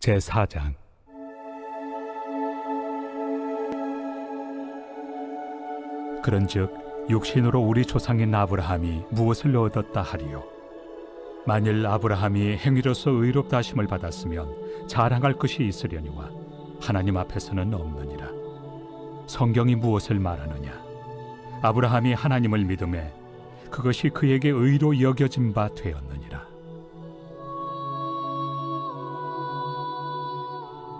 제4장. 그런즉 육신으로 우리 조상인 아브라함이 무엇을 얻었다 하리요? 만일 아브라함이 행위로서 의롭다 하심을 받았으면 자랑할 것이 있으려니와 하나님 앞에서는 없느니라. 성경이 무엇을 말하느냐? 아브라함이 하나님을 믿음에 그것이 그에게 의로 여겨진 바 되었느니라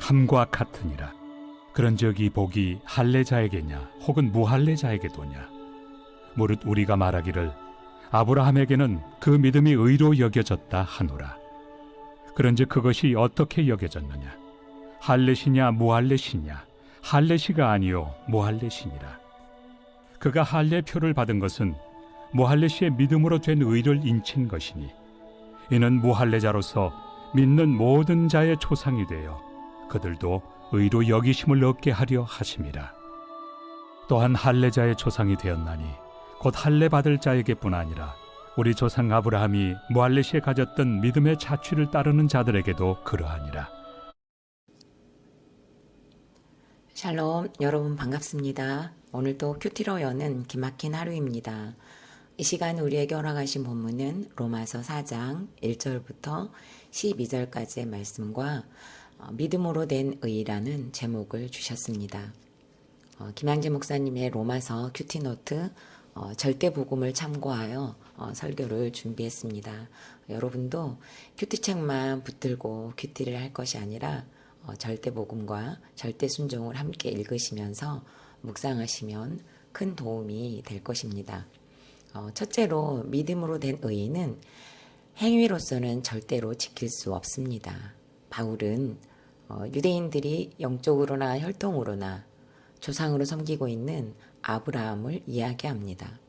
함과 같으니라. 그런즉 이 복이 할례자에게냐 혹은 무할례자에게도냐? 무릇 우리가 말하기를 아브라함에게는 그 믿음이 의로 여겨졌다 하노라. 그런즉 그것이 어떻게 여겨졌느냐? 할례시냐 무할례시냐? 할례시가 아니요 무할례시니라. 그가 할례표를 받은 것은 무할례시의 믿음으로 된 의를 인친 것이니 이는 무할례자로서 믿는 모든 자의 초상이 되어 그들도 의로 여기심을 얻게 하려 하심이라. 또한 할례자의 조상이 되었나니 곧 할례 받을 자에게뿐 아니라 우리 조상 아브라함이 무할레시에 가졌던 믿음의 자취를 따르는 자들에게도 그러하니라. 샬롬, 여러분 반갑습니다. 오늘도 큐티로 여는 기막힌 하루입니다. 이 시간 우리에게 허락하신 본문은 로마서 4장 1절부터 12절까지의 말씀과 어, 믿음으로 된 의라는 제목을 주셨습니다. 어, 김양재 목사님의 로마서 큐티노트 어, 절대 복음을 참고하여 어, 설교를 준비했습니다. 여러분도 큐티책만 붙들고 큐티를 할 것이 아니라 어, 절대 복음과 절대 순종을 함께 읽으시면서 묵상하시면 큰 도움이 될 것입니다. 어, 첫째로 믿음으로 된 의인은 행위로서는 절대로 지킬 수 없습니다. 바울은 어, 유대인들이 영적으로나 혈통으로나 조상으로 섬기고 있는 아브라함을 이야기합니다.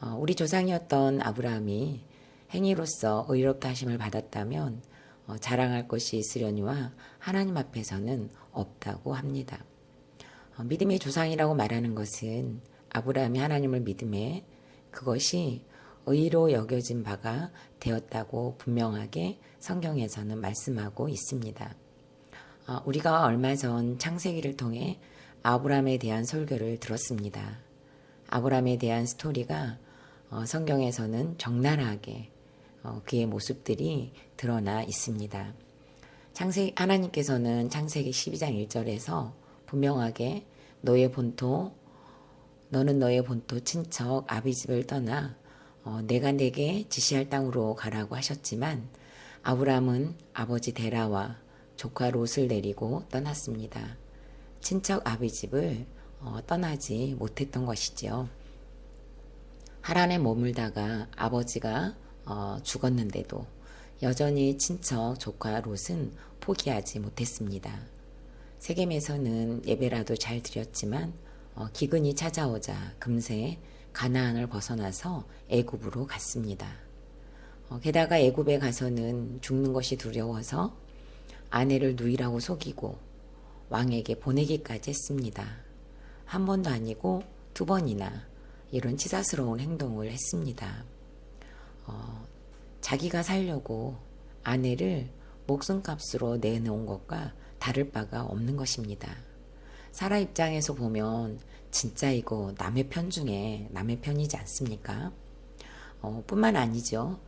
어, 우리 조상이었던 아브라함이 행위로서 의롭다 하심을 받았다면 어, 자랑할 것이 있으려니와 하나님 앞에서는 없다고 합니다. 어, 믿음의 조상이라고 말하는 것은 아브라함이 하나님을 믿음에 그것이 의로 여겨진 바가 되었다고 분명하게 성경에서는 말씀하고 있습니다. 어, 우리가 얼마 전 창세기를 통해 아브라함에 대한 설교를 들었습니다. 아브라함에 대한 스토리가 어, 성경에서는 적나라하게 어, 그의 모습들이 드러나 있습니다. 창세 하나님께서는 창세기 12장 1절에서 분명하게 너의 본토 너는 너의 본토 친척 아비집을 떠나 어, 내가 내게 지시할 땅으로 가라고 하셨지만 아브라함은 아버지 데라와 조카 롯을 내리고 떠났습니다. 친척 아비 집을 어, 떠나지 못했던 것이지요. 하란에 머물다가 아버지가 어, 죽었는데도 여전히 친척 조카 롯은 포기하지 못했습니다. 세겜에서는 예배라도 잘 드렸지만 어, 기근이 찾아오자 금세 가나안을 벗어나서 애굽으로 갔습니다. 어, 게다가 애굽에 가서는 죽는 것이 두려워서 아내를 누이라고 속이고 왕에게 보내기까지 했습니다. 한 번도 아니고 두 번이나 이런 치사스러운 행동을 했습니다. 어, 자기가 살려고 아내를 목숨값으로 내놓은 것과 다를 바가 없는 것입니다. 사라 입장에서 보면 진짜 이거 남의 편 중에 남의 편이지 않습니까? 어, 뿐만 아니죠.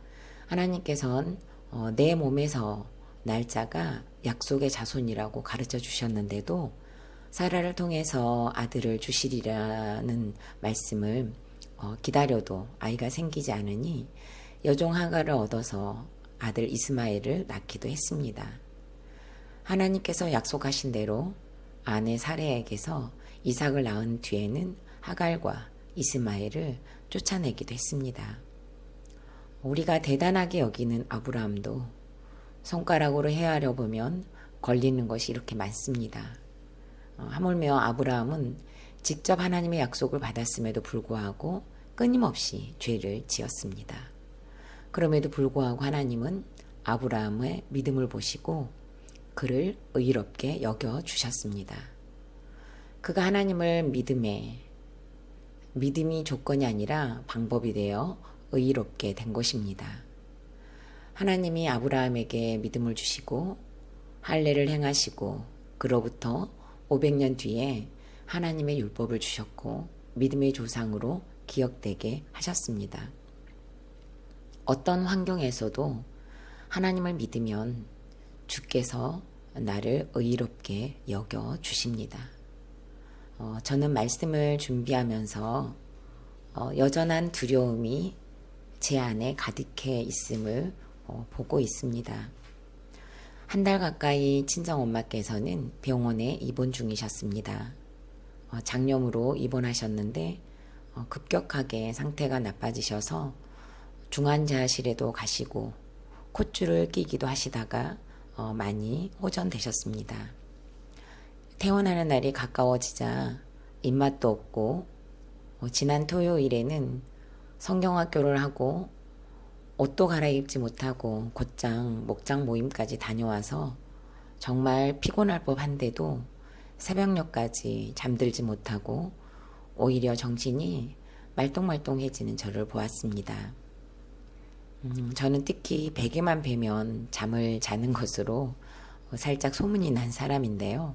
하나님께서는 어, 내 몸에서 날짜가 약속의 자손이라고 가르쳐 주셨는데도 사라를 통해서 아들을 주시리라는 말씀을 어, 기다려도 아이가 생기지 않으니 여종 하가를 얻어서 아들 이스마엘을 낳기도 했습니다. 하나님께서 약속하신 대로 아내 사레에게서 이삭을 낳은 뒤에는 하갈과 이스마엘을 쫓아내기도 했습니다. 우리가 대단하게 여기는 아브라함도 손가락으로 헤아려 보면 걸리는 것이 이렇게 많습니다. 어, 하물며 아브라함은 직접 하나님의 약속을 받았음에도 불구하고 끊임없이 죄를 지었습니다. 그럼에도 불구하고 하나님은 아브라함의 믿음을 보시고 그를 의롭게 여겨 주셨습니다. 그가 하나님을 믿음에 믿음이 조건이 아니라 방법이 되어 의롭게 된 것입니다. 하나님이 아브라함에게 믿음을 주시고 할례를 행하시고 그로부터 500년 뒤에 하나님의 율법을 주셨고 믿음의 조상으로 기억되게 하셨습니다. 어떤 환경에서도 하나님을 믿으면 주께서 나를 의롭게 여겨 주십니다. 어, 저는 말씀을 준비하면서 어, 여전한 두려움이 제 안에 가득해 있음을 어, 보고 있습니다. 한 달 가까이 친정 엄마께서는 병원에 입원 중이셨습니다. 어, 장염으로 입원하셨는데 어, 급격하게 상태가 나빠지셔서 중환자실에도 가시고 콧줄을 끼기도 하시다가 어, 많이 호전되셨습니다. 퇴원하는 날이 가까워지자 입맛도 없고 어, 지난 토요일에는 성경학교를 하고 옷도 갈아입지 못하고 곧장 목장 모임까지 다녀와서 정말 피곤할 법한데도 새벽녘까지 잠들지 못하고 오히려 정신이 말똥말똥해지는 저를 보았습니다. 음, 저는 특히 베개만 베면 잠을 자는 것으로 살짝 소문이 난 사람인데요.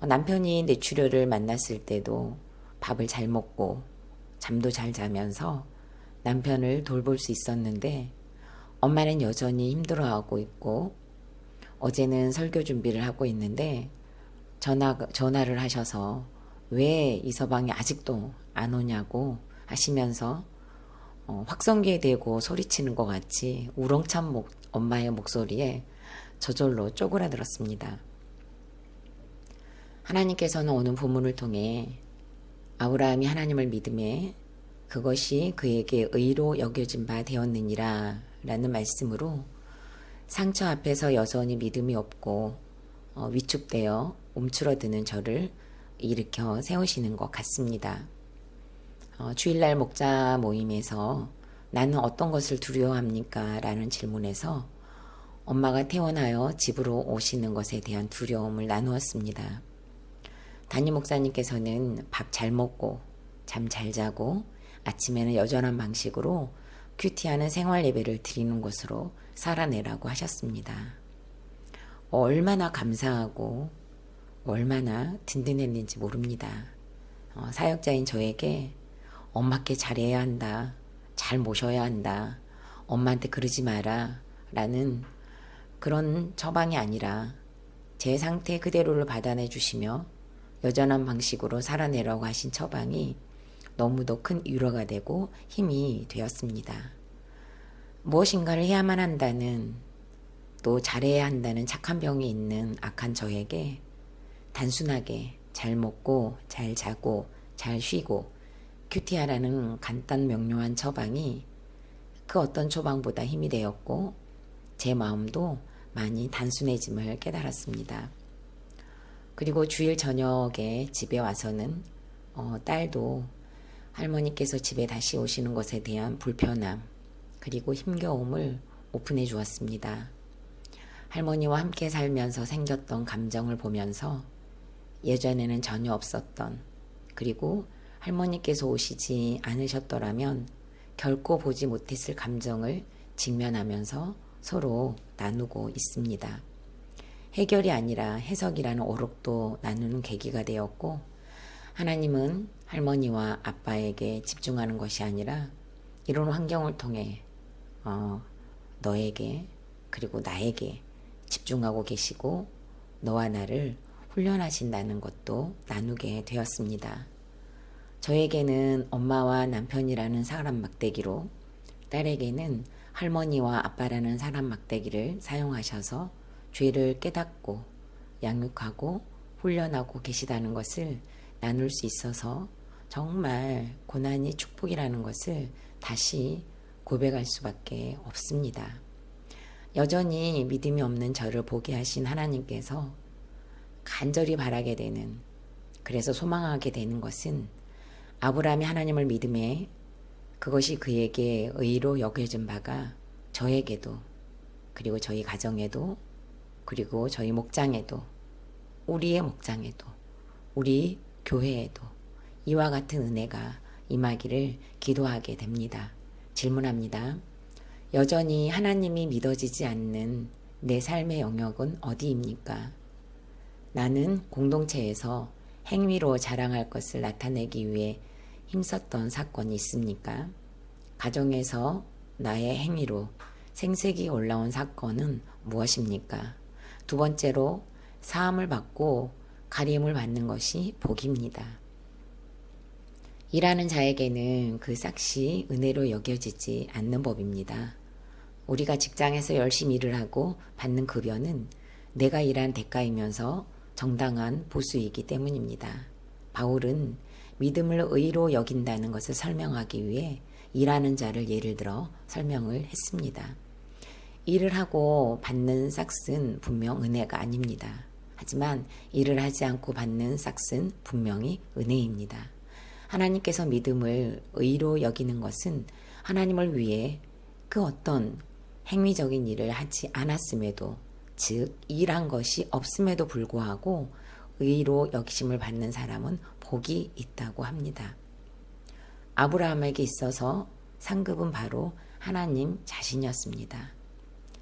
어, 남편이 뇌출혈을 만났을 때도 밥을 잘 먹고 잠도 잘 자면서 남편을 돌볼 수 있었는데 엄마는 여전히 힘들어하고 있고 어제는 설교 준비를 하고 있는데 전화, 전화를 하셔서 왜 이서방이 아직도 안 오냐고 하시면서 어, 확성기에 대고 소리치는 것 같이 우렁찬 목, 엄마의 목소리에 저절로 쪼그라들었습니다. 하나님께서는 오는 본문을 통해 아브라함이 하나님을 믿음에 그것이 그에게 의로 여겨진 바 되었느니라 라는 말씀으로 상처 앞에서 여전히 믿음이 없고 어, 위축되어 움츠러드는 저를 일으켜 세우시는 것 같습니다. 어, 주일날 목자 모임에서 나는 어떤 것을 두려워합니까? 라는 질문에서 엄마가 퇴원하여 집으로 오시는 것에 대한 두려움을 나누었습니다. 담임 목사님께서는 밥 잘 먹고 잠 잘 자고 아침에는 여전한 방식으로 큐티하는 생활 예배를 드리는 것으로 살아내라고 하셨습니다. 얼마나 감사하고 얼마나 든든했는지 모릅니다. 어, 사역자인 저에게 엄마께 잘해야 한다. 잘 모셔야 한다. 엄마한테 그러지 마라. 라는 그런 처방이 아니라 제 상태 그대로를 받아내 주시며 여전한 방식으로 살아내라고 하신 처방이 너무도 큰 위로가 되고 힘이 되었습니다. 무엇인가를 해야만 한다는 또 잘해야 한다는 착한 병이 있는 악한 저에게 단순하게 잘 먹고 잘 자고 잘 쉬고 큐티하라는 간단 명료한 처방이 그 어떤 처방보다 힘이 되었고 제 마음도 많이 단순해짐을 깨달았습니다. 그리고 주일 저녁에 집에 와서는 어, 딸도 할머니께서 집에 다시 오시는 것에 대한 불편함 그리고 힘겨움을 오픈해 주었습니다. 할머니와 함께 살면서 생겼던 감정을 보면서 예전에는 전혀 없었던 그리고 할머니께서 오시지 않으셨더라면 결코 보지 못했을 감정을 직면하면서 서로 나누고 있습니다. 해결이 아니라 해석이라는 오록도 나누는 계기가 되었고 하나님은 할머니와 아빠에게 집중하는 것이 아니라 이런 환경을 통해 어, 너에게 그리고 나에게 집중하고 계시고 너와 나를 훈련하신다는 것도 나누게 되었습니다. 저에게는 엄마와 남편이라는 사람 막대기로 딸에게는 할머니와 아빠라는 사람 막대기를 사용하셔서 죄를 깨닫고 양육하고 훈련하고 계시다는 것을 나눌 수 있어서 정말 고난이 축복이라는 것을 다시 고백할 수밖에 없습니다. 여전히 믿음이 없는 저를 보게 하신 하나님께서 간절히 바라게 되는 그래서 소망하게 되는 것은 아브라함이 하나님을 믿음에 그것이 그에게 의로 여겨진 바가 저에게도 그리고 저희 가정에도 그리고 저희 목장에도 우리의 목장에도 우리 교회에도 이와 같은 은혜가 임하기를 기도하게 됩니다. 질문합니다. 여전히 하나님이 믿어지지 않는 내 삶의 영역은 어디입니까? 나는 공동체에서 행위로 자랑할 것을 나타내기 위해 힘썼던 사건이 있습니까? 가정에서 나의 행위로 생색이 올라온 사건은 무엇입니까? 두 번째로 사함을 받고 가림을 받는 것이 복입니다. 일하는 자에게는 그 싹시 은혜로 여겨지지 않는 법입니다. 우리가 직장에서 열심히 일을 하고 받는 급여는 내가 일한 대가이면서 정당한 보수이기 때문입니다. 바울은 믿음을 의로 여긴다는 것을 설명하기 위해 일하는 자를 예를 들어 설명을 했습니다. 일을 하고 받는 싹스는 분명 은혜가 아닙니다. 하지만 일을 하지 않고 받는 싹스는 분명히 은혜입니다. 하나님께서 믿음을 의로 여기는 것은 하나님을 위해 그 어떤 행위적인 일을 하지 않았음에도 즉 일한 것이 없음에도 불구하고 의로 여기심을 받는 사람은 복이 있다고 합니다. 아브라함에게 있어서 상급은 바로 하나님 자신이었습니다.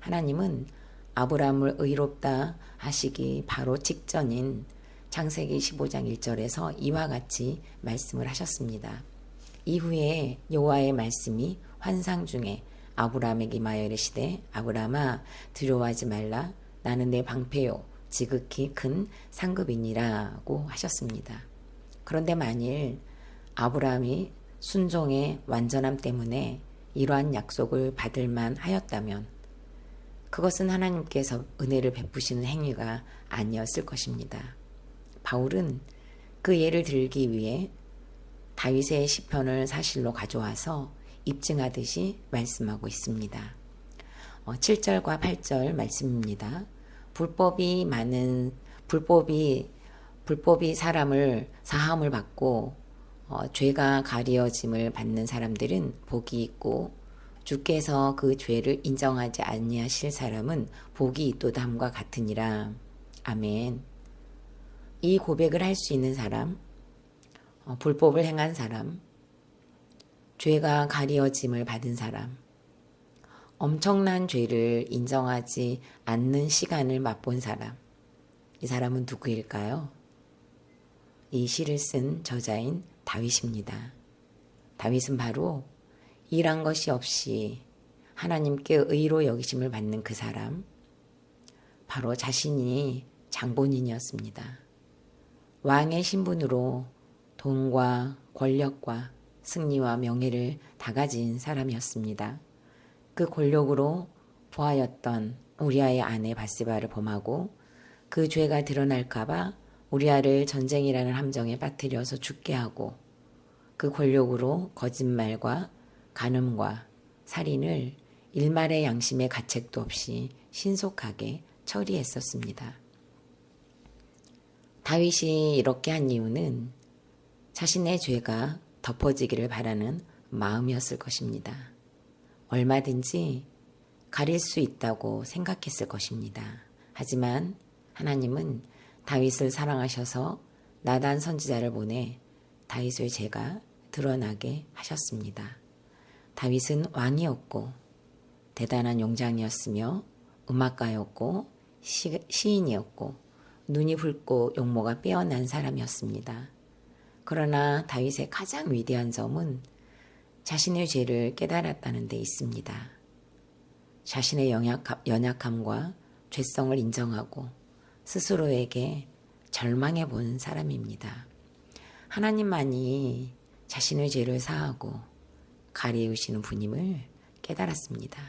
하나님은 아브라함을 의롭다 하시기 바로 직전인 창세기 15장 1절에서 이와 같이 말씀을 하셨습니다. 이후에 여호와의 말씀이 환상 중에 아브라함에게 임하여 이르시되 아브라함아 두려워하지 말라 나는 내 방패요 지극히 큰 상급이니라고 하셨습니다. 그런데 만일 아브라함이 순종의 완전함 때문에 이러한 약속을 받을 만 하였다면 그것은 하나님께서 은혜를 베푸시는 행위가 아니었을 것입니다. 바울은 그 예를 들기 위해 다윗의 시편을 사실로 가져와서 입증하듯이 말씀하고 있습니다. 7절과 8절 말씀입니다. 불법이 많은 불법이 불법이 사람을 사함을 받고 어, 죄가 가리어짐을 받는 사람들은 복이 있고 주께서 그 죄를 인정하지 아니하실 사람은 복이 있도다함과 같으니라. 아멘. 이 고백을 할 수 있는 사람, 어, 불법을 행한 사람, 죄가 가리어짐을 받은 사람, 엄청난 죄를 인정하지 않는 시간을 맛본 사람, 이 사람은 누구일까요? 이 시를 쓴 저자인 다윗입니다. 다윗은 바로 일한 것이 없이 하나님께 의로 여기심을 받는 그 사람, 바로 자신이 장본인이었습니다. 왕의 신분으로 돈과 권력과 승리와 명예를 다 가진 사람이었습니다. 그 권력으로 보하였던 우리아의 아내 바스바를 범하고 그 죄가 드러날까봐 우리아를 전쟁이라는 함정에 빠뜨려서 죽게 하고 그 권력으로 거짓말과 간음과 살인을 일말의 양심의 가책도 없이 신속하게 처리했었습니다. 다윗이 이렇게 한 이유는 자신의 죄가 덮어지기를 바라는 마음이었을 것입니다. 얼마든지 가릴 수 있다고 생각했을 것입니다. 하지만 하나님은 다윗을 사랑하셔서 나단 선지자를 보내 다윗의 죄가 드러나게 하셨습니다. 다윗은 왕이었고 대단한 용장이었으며 음악가였고 시, 시인이었고 눈이 붉고 용모가 빼어난 사람이었습니다. 그러나 다윗의 가장 위대한 점은 자신의 죄를 깨달았다는 데 있습니다. 자신의 연약함과 죄성을 인정하고 스스로에게 절망해 본 사람입니다. 하나님만이 자신의 죄를 사하고 가리우시는 분임을 깨달았습니다.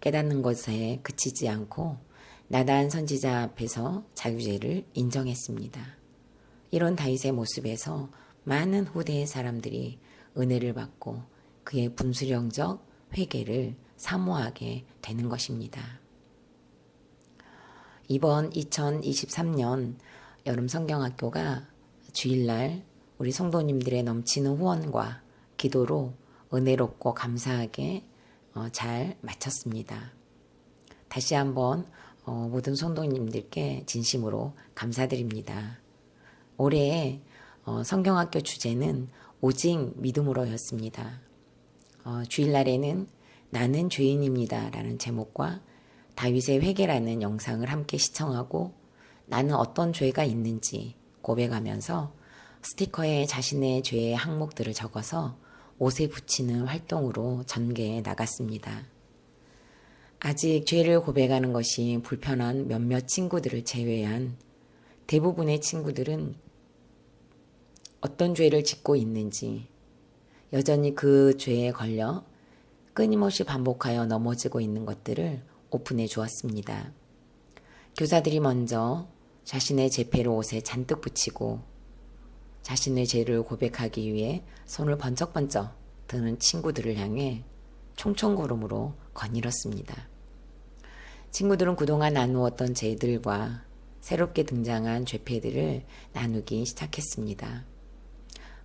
깨닫는 것에 그치지 않고 나단 선지자 앞에서 자유죄를 인정했습니다. 이런 다윗의 모습에서 많은 후대의 사람들이 은혜를 받고 그의 분수령적 회개를 사모하게 되는 것입니다. 이번 2023년 여름 성경학교가 주일날 우리 성도님들의 넘치는 후원과 기도로 은혜롭고 감사하게 어, 잘 마쳤습니다. 다시 한번 어, 모든 성도님들께 진심으로 감사드립니다. 올해 어, 성경학교 주제는 오직 믿음으로였습니다. 어, 주일날에는 나는 죄인입니다 라는 제목과 다윗의 회개라는 영상을 함께 시청하고 나는 어떤 죄가 있는지 고백하면서 스티커에 자신의 죄의 항목들을 적어서 옷에 붙이는 활동으로 전개해 나갔습니다. 아직 죄를 고백하는 것이 불편한 몇몇 친구들을 제외한 대부분의 친구들은 어떤 죄를 짓고 있는지 여전히 그 죄에 걸려 끊임없이 반복하여 넘어지고 있는 것들을 오픈해 주었습니다. 교사들이 먼저 자신의 제패를 옷에 잔뜩 붙이고 자신의 죄를 고백하기 위해 손을 번쩍번쩍 드는 친구들을 향해 총총걸음으로 거닐었습니다. 친구들은 그동안 나누었던 죄들과 새롭게 등장한 죄패들을 나누기 시작했습니다.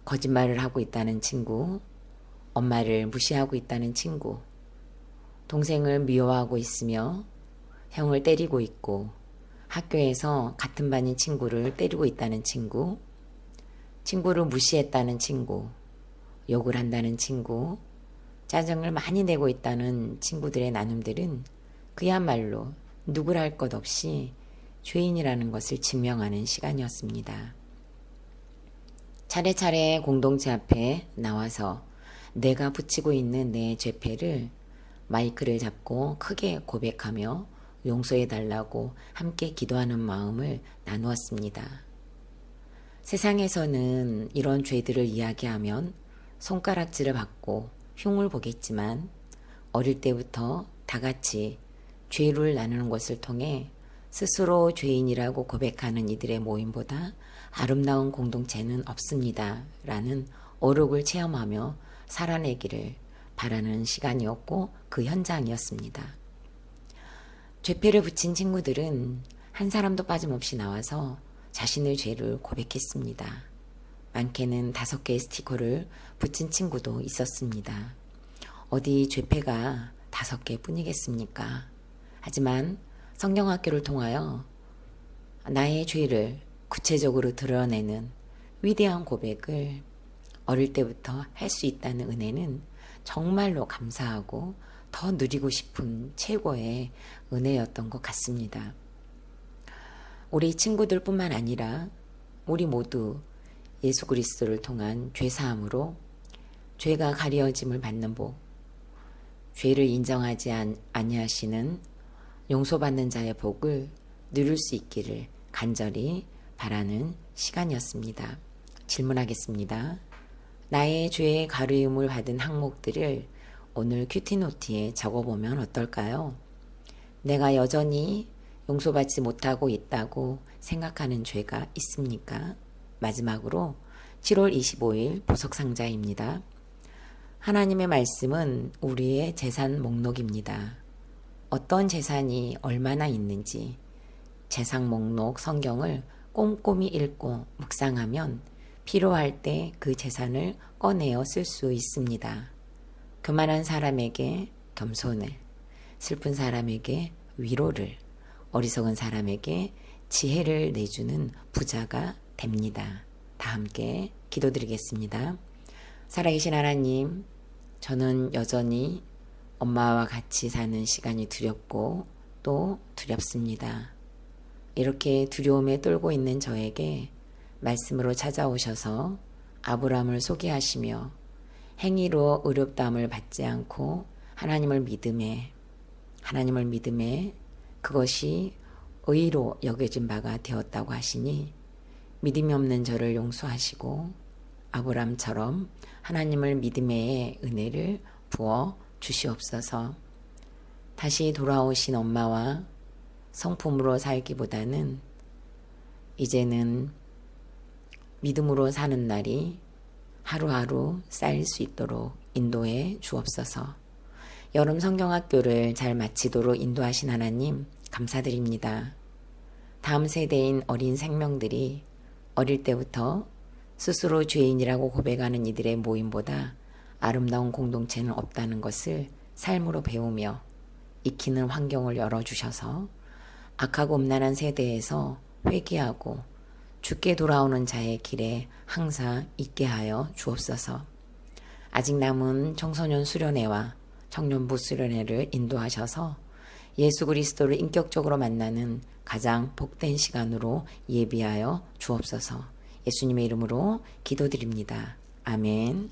거짓말을 하고 있다는 친구, 엄마를 무시하고 있다는 친구, 동생을 미워하고 있으며 형을 때리고 있고 학교에서 같은 반인 친구를 때리고 있다는 친구, 친구를 무시했다는 친구, 욕을 한다는 친구, 짜증을 많이 내고 있다는 친구들의 나눔들은 그야말로 누굴 할 것 없이 죄인이라는 것을 증명하는 시간이었습니다. 차례차례 공동체 앞에 나와서 내가 붙이고 있는 내 죄패를 마이크를 잡고 크게 고백하며 용서해 달라고 함께 기도하는 마음을 나누었습니다. 세상에서는 이런 죄들을 이야기하면 손가락질을 받고 흉을 보겠지만 어릴 때부터 다 같이 죄를 나누는 것을 통해 스스로 죄인이라고 고백하는 이들의 모임보다 아름다운 공동체는 없습니다. 라는 어록을 체험하며 살아내기를 바라는 시간이었고 그 현장이었습니다. 죄패를 붙인 친구들은 한 사람도 빠짐없이 나와서 자신의 죄를 고백했습니다. 많게는 다섯 개의 스티커를 붙인 친구도 있었습니다. 어디 죄패가 다섯 개 뿐이겠습니까? 하지만 성경학교를 통하여 나의 죄를 구체적으로 드러내는 위대한 고백을 어릴 때부터 할 수 있다는 은혜는 정말로 감사하고 더 누리고 싶은 최고의 은혜였던 것 같습니다. 우리 친구들뿐만 아니라 우리 모두 예수 그리스도를 통한 죄 사함으로 죄가 가려짐을 받는 복, 죄를 인정하지 아니하시는 용서받는 자의 복을 누릴 수 있기를 간절히 바라는 시간이었습니다. 질문하겠습니다. 나의 죄의 가르임을 받은 항목들을 오늘 큐티노트에 적어보면 어떨까요? 내가 여전히 용서받지 못하고 있다고 생각하는 죄가 있습니까? 마지막으로 7월 25일 보석상자입니다. 하나님의 말씀은 우리의 재산 목록입니다. 어떤 재산이 얼마나 있는지 재산 목록 성경을 꼼꼼히 읽고 묵상하면 필요할 때 그 재산을 꺼내어 쓸 수 있습니다. 교만한 사람에게 겸손을, 슬픈 사람에게 위로를, 어리석은 사람에게 지혜를 내주는 부자가 됩니다. 다 함께 기도드리겠습니다. 살아계신 하나님, 저는 여전히 엄마와 같이 사는 시간이 두렵고 또 두렵습니다. 이렇게 두려움에 떨고 있는 저에게 말씀으로 찾아오셔서 아브라함을 소개하시며 행위로 의롭다함을 받지 않고 하나님을 믿음에 하나님을 믿음에 그것이 의로 여겨진 바가 되었다고 하시니 믿음이 없는 저를 용서하시고 아브람처럼 하나님을 믿음의 은혜를 부어 주시옵소서. 다시 돌아오신 엄마와 성품으로 살기보다는 이제는 믿음으로 사는 날이 하루하루 쌓일 수 있도록 인도해 주옵소서. 여름 성경학교를 잘 마치도록 인도하신 하나님 감사드립니다. 다음 세대인 어린 생명들이 어릴 때부터 스스로 죄인이라고 고백하는 이들의 모임보다 아름다운 공동체는 없다는 것을 삶으로 배우며 익히는 환경을 열어주셔서 악하고 음란한 세대에서 회개하고 죽게 돌아오는 자의 길에 항상 있게 하여 주옵소서. 아직 남은 청소년 수련회와 청년부 수련회를 인도하셔서 예수 그리스도를 인격적으로 만나는 가장 복된 시간으로 예비하여 주옵소서. 예수님의 이름으로 기도드립니다. 아멘.